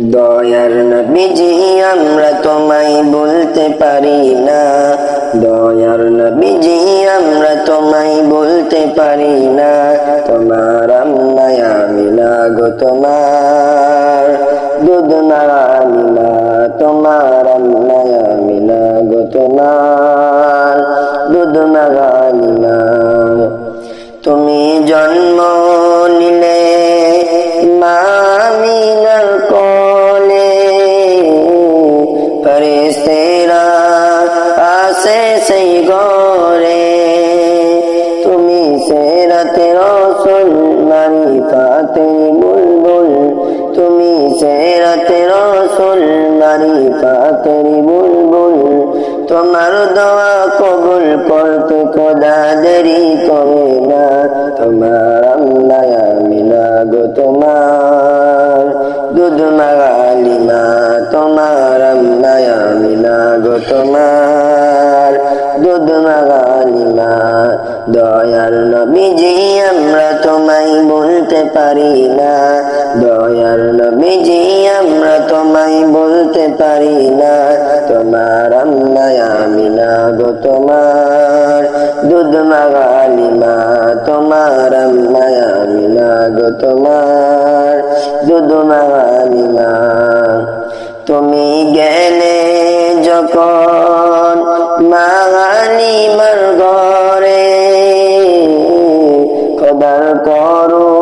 দয়ার নবীজি, আমরা তোমায় বলতে পারি না। দয়ার নবীজি, আমরা তোমায় বলতে পারি না। তোমার আম্মায় আমিনা গো তোমার। দুধ নামিনা তোমার আম্মায় আমিনা গো তোমার। দুধ নাগানিনা তুমি জন্ম ফেরেশতেরা আসে সেই ঘরে। তুমি সেরাতে রসুল নারী পাতে বুলবুল। তুমি সেরাতে রসুল নারী পাতের বুলবুল। তোমার দোয়া কবুল করতে খোদা দেরি করে না। তোমার তোমার গো দয়াল নবীজি, আমরা তোমায় বলতে পারি না। দয়াল নবীজি, আমরা তোমায় বলতে পারি না। তোমার আমিনা গো তোমার। দুধ মাগালিমা তোমার আমিনা গো তোমার। দুধ মাগালিমা তুমি গেলে যখন মাগালিমার ঘরে খোদার করুণা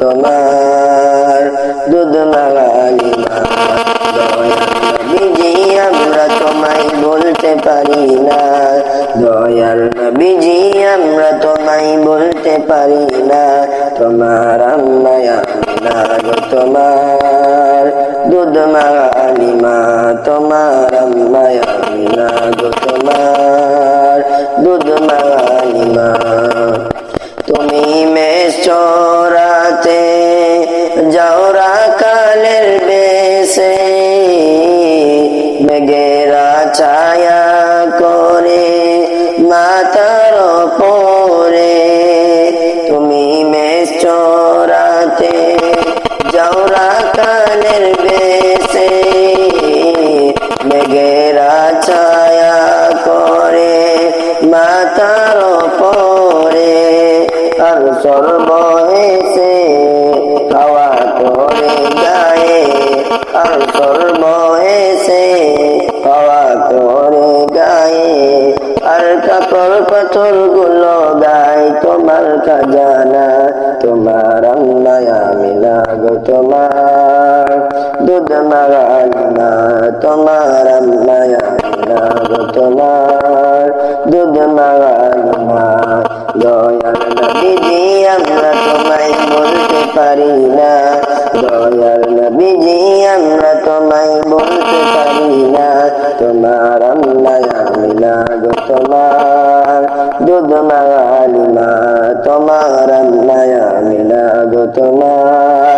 তোমার দুধ আমরা তোমায় বলতে পারি না। দয়াল নবীজি আমরা তোমায় বলতে পারি না। তোমার আম্মায় তোমার দুধ মালিমা তোমার আম্মায় তোমার se পাথরগুলো গায়ে তোমার খাজানা, তোমার আল্লাহ আমিনা গো তোমার। দুধ মাগালিনা তোমার আল্লাহ আমিনা গো তোমার। দুধ মাগালিনা দয়াল নবীজি, আমরা তোমায় বলতে পারি না। কালিমা তোমার আমি না মিলাদ তোমার।